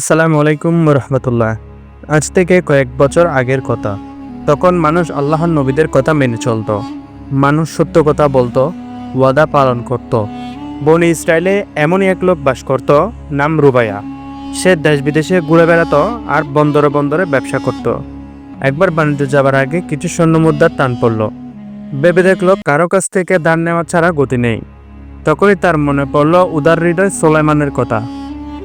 আসসালামু আলাইকুম রহমতুল্লাহ আজ থেকে কয়েক বছর আগের কথা। তখন মানুষ আল্লাহর নবীদের কথা মেনে চলত। মানুষ সত্য কথা বলতো, ওয়াদা পালন করত। বনি ইসরায়েলে এমনই এক লোক বাস করত, নাম রুবাইয়া। সে দেশ বিদেশে ঘুরে বেড়াতো আর বন্দরে বন্দরে ব্যবসা করত। একবার বাণিজ্য যাবার আগে কিছু স্বর্ণ মুদ্রার টান পড়ল। ভেবে দেখল কারও কাছ থেকে দান নেওয়া ছাড়া গতি নেই। তখনই তার মনে পড়ল উদার হৃদয় সোলাইমানের কথা।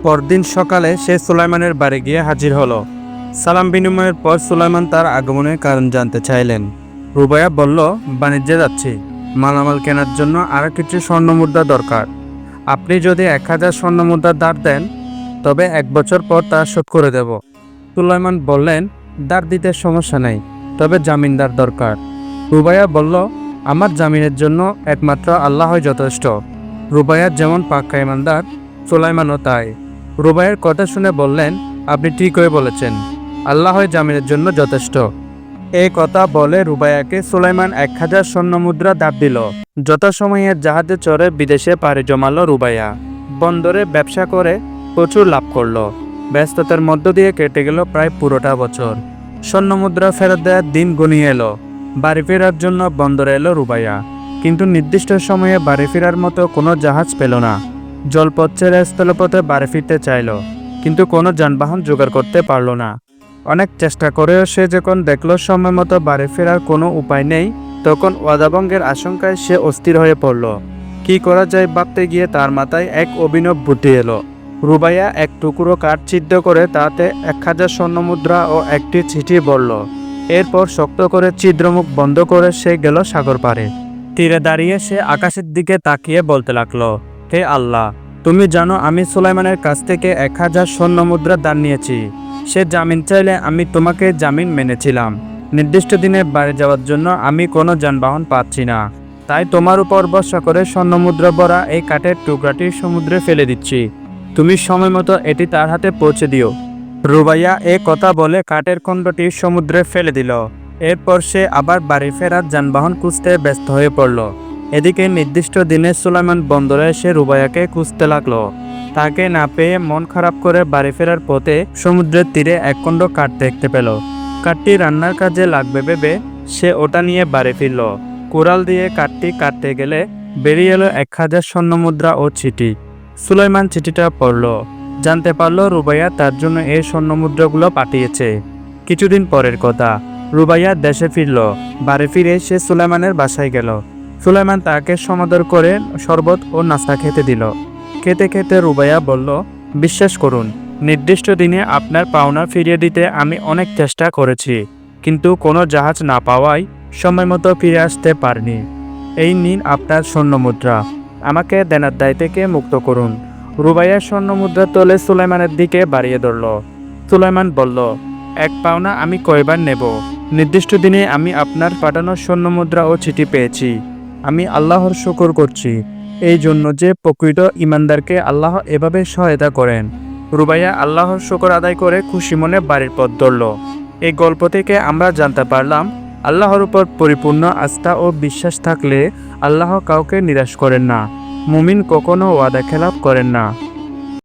পরদিন সকালে সে সুলাইমানের বাড়ি গিয়ে হাজির হলো। সালাম বিনিময়ের পর সুলাইমান তার আগমনের কারণ জানতে চাইলেন। রুবাইয়া বলল, বাণিজ্যে যাচ্ছি। মালামাল কেনার জন্য আরও কিছু স্বর্ণ মুদ্রা দরকার। আপনি যদি এক হাজার স্বর্ণ মুদ্রার দাঁড় দেন, তবে এক বছর পর তা শোধ করে দেব। সুলাইমান বললেন দাঁড় দিতে সমস্যা নেই, তবে জামিনদার দরকার। রুবাইয়া বলল, আমার জামিনের জন্য একমাত্র আল্লাহই যথেষ্ট। রুবাইয়া যেমন পাক্কা ইমানদার, সুলাইমানও তাই। রুবাইয়ের কথা শুনে বললেন, আপনি ঠিকই বলেছেন। আল্লাহ জামিনের জন্য যথেষ্ট। এই কথা বলে রুবাইয়াকে সুলাইমান এক হাজার স্বর্ণ মুদ্রা দাব দিল। যথাসময়ে জাহাজে চড়ে বিদেশে পাড়ি জমালো রুবাইয়া। বন্দরে ব্যবসা করে প্রচুর লাভ করল। ব্যস্ততার মধ্য দিয়ে কেটে গেল প্রায় পুরোটা বছর। স্বর্ণ মুদ্রা ফেরত দেওয়ার দিন গনিয়ে এলো। বাড়ি ফেরার জন্য বন্দরে এলো রুবাইয়া। কিন্তু নির্দিষ্ট সময়ে বাড়ি ফেরার মতো কোনো জাহাজ পেল না। জলপথ ছেড়ে স্থলপথে বাড়ি ফিরতে চাইল, কিন্তু কোনো যানবাহন জোগাড় করতে পারল না। অনেক চেষ্টা করেও সে যখন দেখল সময় মতো বাড়ি ফেরার কোনো উপায় নেই, তখন ওয়াদাবঙ্গের আশঙ্কায় সে অস্থির হয়ে পড়ল। কি করা যায় ভাবতে গিয়ে তার মাথায় এক অভিনব বুদ্ধি এলো। রুবাইয়া এক টুকরো কাঠ ছিদ্র করে তাতে এক হাজার স্বর্ণ মুদ্রা ও একটি চিঠি বলল এরপর শক্ত করে ছিদ্রমুখ বন্ধ করে সে গেল সাগর পাড়ে। তীরে দাঁড়িয়ে সে আকাশের দিকে তাকিয়ে বলতে লাগল হে আল্লাহ, তুমি জানো আমি সুলাইমানের কাছ থেকে এক হাজার স্বর্ণ মুদ্রা দান নিয়েছি। সে জামিন চাইলে আমি তোমাকে জামিন মেনেছিলাম। নির্দিষ্ট দিনে বাড়ি যাওয়ার জন্য আমি কোনো যানবাহন পাচ্ছি না। তাই তোমার উপর ভরসা করে স্বর্ণ মুদ্রা ভরা এই কাঠের টুকরাটি সমুদ্রে ফেলে দিচ্ছি। তুমি সময় মতো এটি তার হাতে পৌঁছে দিও। রুবাইয়া এ কথা বলে কাঠের খণ্ডটি সমুদ্রে ফেলে দিল। এরপর সে আবার বাড়ি ফেরার যানবাহন খুঁজতে ব্যস্ত হয়ে পড়ল। এদিকে নির্দিষ্ট দিনে সুলাইমান বন্দরে এসে রুবাইয়াকে খুঁজতে লাগল। তাকে না পেয়ে মন খারাপ করে বাড়ি ফেরার পথে সমুদ্রের তীরে এক খণ্ড কাঠ দেখতে পেল। কাঠটি রান্নার কাজে লাগবে ভেবে সে ওটা নিয়ে বাড়ি ফিরল। কোরাল দিয়ে কাঠটি কাটতে গেলে বেরিয়ে এলো এক হাজার স্বর্ণ মুদ্রা ও চিঠি। সুলাইমান চিঠিটা পড়ল। জানতে পারল রুবাইয়া তার জন্য এই স্বর্ণ মুদ্রাগুলো পাঠিয়েছে। কিছুদিন পরের কথা, রুবাইয়া দেশে ফিরল। বাড়ি ফিরে সে সুলাইমানের বাসায় গেল। সুলাইমান তাকে সমাদর করে শরবত ও নাস্তা খেতে দিল। খেতে খেতে রুবাইয়া বলল, বিশ্বাস করুন, নির্দিষ্ট দিনে আপনার পাওনা ফিরিয়ে দিতে আমি অনেক চেষ্টা করেছি, কিন্তু কোনো জাহাজ না পাওয়ায় সময় মতো ফিরে আসতে পারিনি। এই নিন আপনার স্বর্ণ মুদ্রা। আমাকে দেনার দায় থেকে মুক্ত করুন। রুবাইয়ার স্বর্ণ মুদ্রা তোলে সুলাইমানের দিকে বাড়িয়ে ধরল। সুলাইমান বলল, এক পাওনা আমি কয়বার নেব? নির্দিষ্ট দিনে আমি আপনার পাঠানো স্বর্ণ মুদ্রা ও চিঠি পেয়েছি। আমি আল্লাহর শুকর করছি। এই জন্য যে প্রকৃত ইমানদারকে আল্লাহ এভাবে সহায়তা করেন। রুবাইয়া আল্লাহর শুকর আদায় করে খুশি মনে বাড়ির পথ ধরল। এই গল্প থেকে আমরা জানতে পারলাম, আল্লাহর উপর পরিপূর্ণ আস্থা ও বিশ্বাস থাকলে আল্লাহ কাউকে নিরাশ করেন না। মুমিন কখনো ওয়াদা খেলাপ করেন না।